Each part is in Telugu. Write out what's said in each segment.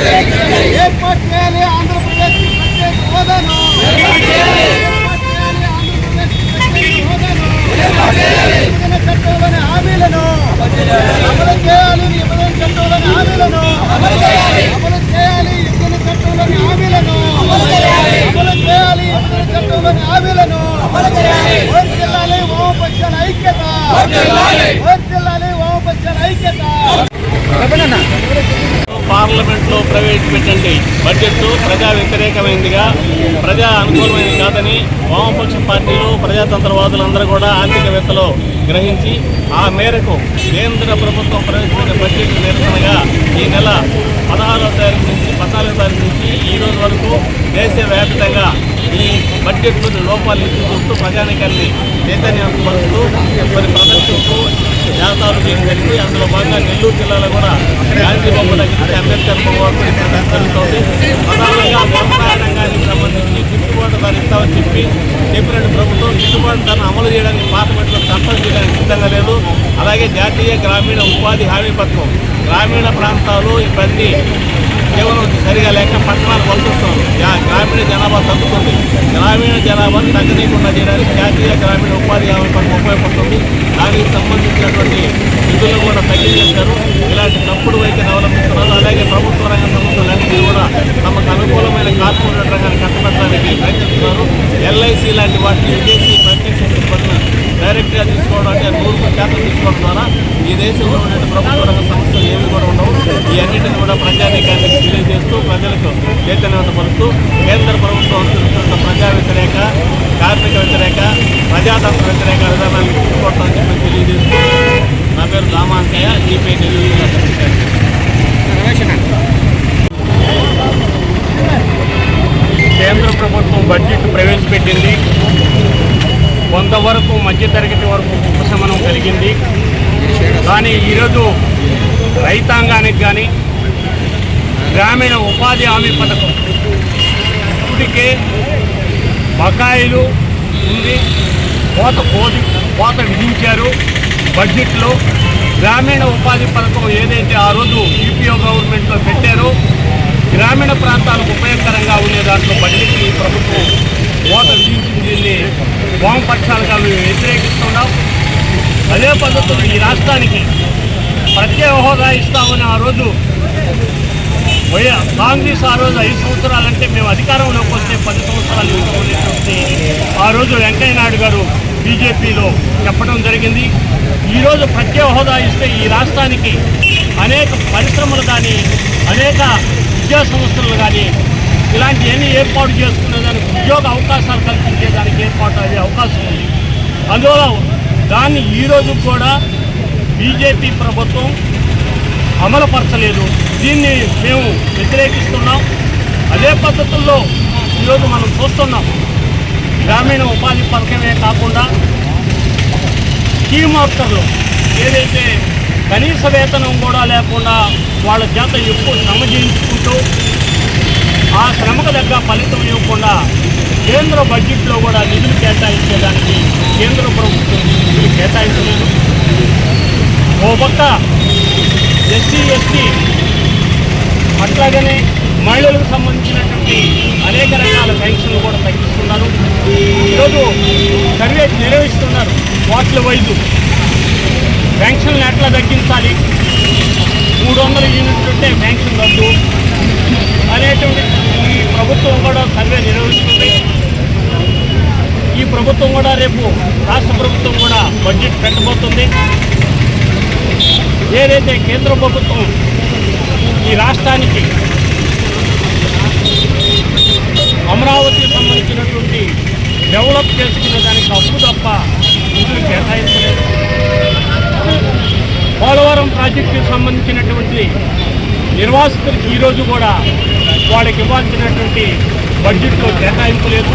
ఏర్పాటు చేయాలి ఆంధ్రప్రదేశ్ ప్రత్యేక హోదాను? విభజన చట్టంలోని హామీలను అమలు చేయాలి విభజన చట్టంలోని హామీలను అమలు చేయాలి విభజన చట్టంలోని హామీలను అమలు చేయాలి విభజన చట్టంలోని హామీలను వామపక్షాల ఐక్యత వామపక్షాల ఐక్యత. పార్లమెంట్లో ప్రవేశపెట్టండి. బడ్జెట్ ప్రజా వ్యతిరేకమైనదిగా ప్రజా అనుకూలమైనది కాదని వామపక్ష పార్టీలు ప్రజాతంత్రవాదులందరూ కూడా ఆర్థికవేత్తలు గ్రహించి ఆ మేరకు కేంద్ర ప్రభుత్వం ప్రవేశపెట్టిన బడ్జెట్ నిరసనగా ఈ నెల పదహారో తారీఖు నుంచి పద్నాలుగో తారీఖు నుంచి ఈ రోజు వరకు దేశవ్యాప్తంగా ఈ బడ్జెట్ లోపాలు ఎత్తి చూస్తూ ప్రజానికాన్ని చైతన్యం పరుస్తూ చేయడం జరిగింది? అందులో భాగంగా నెల్లూరు జిల్లాలో కూడా గాంధీ బొమ్మ దగ్గర అంబేద్కర్ బొమ్మ జరుగుతుంది. ప్రధానంగా వ్యవసాయ రంగానికి సంబంధించి గిట్టుబాటు ధర ఇస్తామని చెప్పి చెప్పినట్టు ప్రభుత్వం గిట్టుబాటు ధరను అమలు చేయడానికి పార్లమెంట్లో చట్టం చేయడానికి సిద్ధంగా లేదు. అలాగే జాతీయ గ్రామీణ ఉపాధి హామీ పథకం. గ్రామీణ ప్రాంతాలు ఇవన్నీ సరిగా లేక పట్టణాలు వలసొస్తున్నారు గ్రామీణ జనాభా తగ్గుతుంది. గ్రామీణ జనాభాను తగ్గనీయకుండా చేయడానికి జాతీయ గ్రామీణ ఉపాధి హామీ పథకం ఉపయోగపడుతుంది. దానికి సంబంధించినటువంటి నిధులను కూడా తగ్గించేశారు ఇలాంటి తప్పుడు వైఖరి అవలంబిస్తున్నారు. అలాగే ప్రభుత్వ రంగ సంస్థలన్నింటినీ కూడా తమకు అనుకూలమైన కార్పొరేట్ రంగాన్ని కట్టబెట్టడానికి ప్రయత్నిస్తున్నారు. ఎల్ఐసి లాంటి వాటిని విదేశీ డైరెక్ట్గా తీసుకోవడం అంటే నూరు శాతం తీసుకోవడం ద్వారా ఈ దేశంలో ఉండే ప్రభుత్వ రంగ సంస్థలు ఏవి కూడా ఉండవు. ఈ అన్నింటిని కూడా ప్రజానీకానికి తెలియజేస్తూ ప్రజలకు చైతన్యవంతపరుస్తూ కేంద్ర ప్రభుత్వం అనుసరిస్తున్న ప్రజా వ్యతిరేక కార్మిక వ్యతిరేక ప్రజాతంత్ర వ్యతిరేక విధానాన్ని తీసుకోవడం చెప్పి తెలియజేస్తూ నా పేరు రామాంకయ్య ఈపీ కేంద్ర ప్రభుత్వం బడ్జెట్ ప్రవేశపెట్టింది. కొంతవరకు మధ్యతరగతి వరకు ఉపశమనం కలిగింది. కానీ ఈరోజు రైతాంగానికి కానీ గ్రామీణ ఉపాధి హామీ పథకం ఇప్పటికే బకాయిలు ఉంది. కోత కోది కోత విధించారు. బడ్జెట్లో గ్రామీణ ఉపాధి పథకం ఏదైతే ఆ రోజు యూపీఓ గవర్నమెంట్లో పెట్టారో గ్రామీణ ప్రాంతాలకు ఉపయోగకరంగా ఉండే దాంట్లో బడ్జెట్ ఈ ప్రభుత్వం కోత దీన్ని వామపక్షాలుగా మేము వ్యతిరేకిస్తున్నాం. అదే పద్ధతులు ఈ రాష్ట్రానికి ప్రత్యేక హోదా ఇస్తామని ఆ రోజు కాంగ్రెస్ ఆ రోజు ఐదు సంవత్సరాలంటే మేము అధికారంలోకి వస్తే పది సంవత్సరాలు ఇవ్వలేటువంటి ఆ రోజు వెంకయ్య నాయుడు గారు బీజేపీలో చెప్పడం జరిగింది. ఈరోజు ప్రత్యేక హోదా ఇస్తే ఈ రాష్ట్రానికి అనేక పరిశ్రమలు కానీ అనేక విద్యా సంస్థలు కానీ ఇలాంటివన్నీ ఏర్పాటు చేసుకున్నదని ఉద్యోగ అవకాశాలు కల్పించేదానికి ఏర్పాటు అయ్యే అవకాశం ఉంది. అందువల్ల దాన్ని ఈరోజు కూడా బీజేపీ ప్రభుత్వం అమలుపరచలేదు. దీన్ని మేము వ్యతిరేకిస్తున్నాం. అదే పద్ధతుల్లో ఈరోజు మనం చూస్తున్నాం. గ్రామీణ ఉపాధి పథకమే కాకుండా స్కీమ్ ఆఫ్టర్లు ఏదైతే కనీస వేతనం కూడా లేకుండా వాళ్ళ చేత ఎక్కువ శ్రమ చేయించుకుంటూ ఆ శ్రమకు తగ్గ ఫలితం ఇవ్వకుండా కేంద్ర బడ్జెట్లో కూడా నిధులు కేటాయించేదానికి కేంద్ర ప్రభుత్వం నిధులు కేటాయించలేదు. ఓ పక్క ఎస్సీ ఎస్టీ అట్లాగనే మహిళలకు సంబంధించినటువంటి అనేక రకాల శాంక్షన్లు కూడా తగ్గిస్తున్నారు. ఈరోజు సర్వే నిర్వహిస్తున్నారు వాట్ల వైద్యు శాంక్షన్లు ఎట్లా తగ్గించాలి? మూడు వందల యూనిట్లు ఉంటే శాంక్షన్ రద్దు అనేటువంటి ఈ ప్రభుత్వం కూడా సర్వే నిర్వహిస్తుంది. ప్రభుత్వం కూడా రేపు రాష్ట్ర ప్రభుత్వం కూడా బడ్జెట్ పెట్టబోతుంది. ఏదైతే కేంద్ర ప్రభుత్వం ఈ రాష్ట్రానికి అమరావతికి సంబంధించినటువంటి డెవలప్ చేసుకునే దానికి అప్పు తప్ప నిధులు కేటాయించలేదు. పోలవరం ప్రాజెక్టుకి సంబంధించినటువంటి నిర్వాసితులకు ఈరోజు కూడా వాళ్ళకి ఇవ్వాల్సినటువంటి బడ్జెట్లో కేటాయింపు లేదు.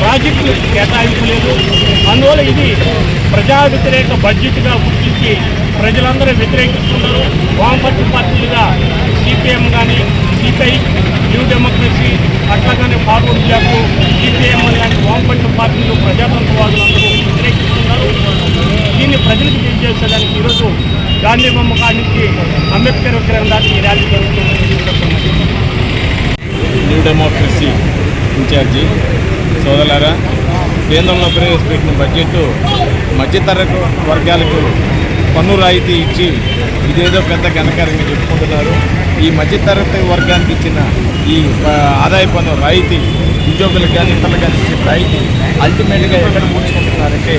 ప్రాజెక్టులు కేటాయింపు లేదు అందువల్ల ఇది ప్రజా వ్యతిరేక బడ్జెట్గా గుర్తించి ప్రజలందరూ వ్యతిరేకిస్తున్నారు. వామపక్ష పార్టీలుగా సిపిఎం కానీ సిపిఐ న్యూ డెమోక్రసీ అట్లాగనే ఫార్వర్డ్ బ్లాక్ సిపిఎం లాంటి వామపక్ష పార్టీలు ప్రజాతంత్రవాదులందరూ వ్యతిరేకిస్తున్నారు. దీన్ని ప్రజలకు తెలియజేసేదానికి ఈరోజు గాంధీ బొమ్మ కాడి నుంచి అంబేద్కర్ విగ్రహం దాకా ఈ ర్యాలీ జరుగుతుందని న్యూ డెమోక్రసీ ఇన్ఛార్జి సోదరులారా కేంద్రంలో ప్రవేశపెట్టిన బడ్జెట్ మధ్యతరగతి వర్గాలకు పన్ను రాయితీ ఇచ్చి ఇదేదో పెద్ద ఘనకారంగా చెప్పుకుంటున్నారు. ఈ మధ్యతరగతి వర్గానికి ఇచ్చిన ఈ ఆదాయ పన్ను రాయితీ ఉద్యోగులకు కానీ ఇతరులకు కానీ ఇచ్చిన రాయితీ అల్టిమేట్గా ఎక్కడ పూడ్చుకుంటున్నారంటే